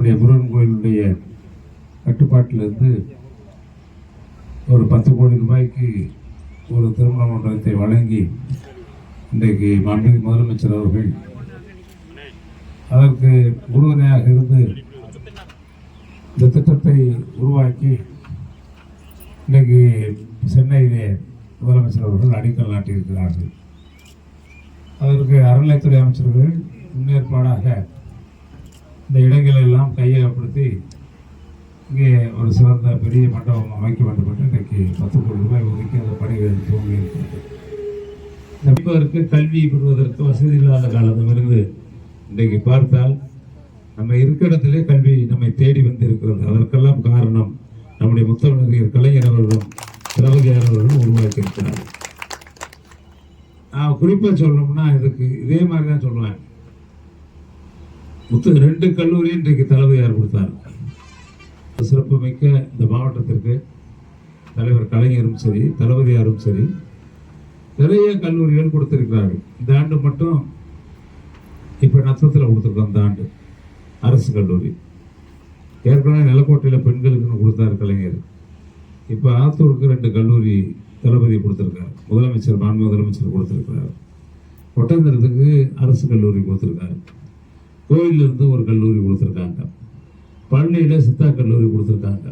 நம்முடைய முருகன் கோயிலுடைய கட்டுப்பாட்டிலிருந்து ஒரு பத்து கோடி ரூபாய்க்கு ஒரு திருமண மண்டலத்தை வழங்கி இன்றைக்கு மாண்புமிகு முதலமைச்சர் அவர்கள் அதற்கு உறுதுணையாக இருந்து இந்த திட்டத்தை உருவாக்கி இன்றைக்கு சென்னையிலே முதலமைச்சர் அவர்கள் அடிக்கல் நாட்டியிருக்கிறார்கள். அதற்கு அறநிலைத்துறை அமைச்சர்கள் முன்னேற்பாடாக இந்த இடங்களை எல்லாம் கையகப்படுத்தி இங்கே ஒரு சிறந்த பெரிய மண்டபம் அமைக்க வேண்டும் இன்றைக்கு பத்து கோடி ரூபாய் ஒதுக்கி அந்த பணிகள் துவங்கி இருக்கிறது. நம்பிப்பதற்கு கல்வி பெறுவதற்கு வசதி இல்லாத காலத்திலிருந்து இன்றைக்கு பார்த்தால் நம்ம இருக்கிற கல்வி நம்மை தேடி வந்து இருக்கிறது அதற்கெல்லாம் காரணம் நம்முடைய முத்தமிழர் கலைஞர் அவர்களும் திரௌதியார் அவர்களும் உருவாக்கி நான் குறிப்பாக சொல்லணும்னா இதுக்கு இதே மாதிரி தான் சொல்லுவேன் மொத்தம் ரெண்டு கல்லூரி இன்றைக்கு தளபதியார் கொடுத்தார். சிறப்பு மிக்க இந்த மாவட்டத்திற்கு தலைவர் கலைஞரும் சரி தளபதியாரும் சரி நிறைய கல்லூரிகள் கொடுத்திருக்கிறார்கள். இந்த ஆண்டு மட்டும் இப்போ நத்தத்தில் கொடுத்துருக்கோம் இந்த ஆண்டு. அரசு கல்லூரி. ஏற்கனவே நிலக்கோட்டையில் பெண்களுக்குன்னு கொடுத்தாரு கலைஞர். இப்போ ஆத்தூருக்கு ரெண்டு கல்லூரி தளபதி கொடுத்துருக்காரு. முதலமைச்சர் மாண்பு முதலமைச்சர் கொடுத்துருக்காரு ஒட்டந்திரத்துக்கு அரசு கல்லூரி கொடுத்துருக்காரு. கோயிலிருந்து ஒரு கல்லூரி கொடுத்துருக்காங்க. பழனியில் சித்தா கல்லூரி கொடுத்துருக்காங்க.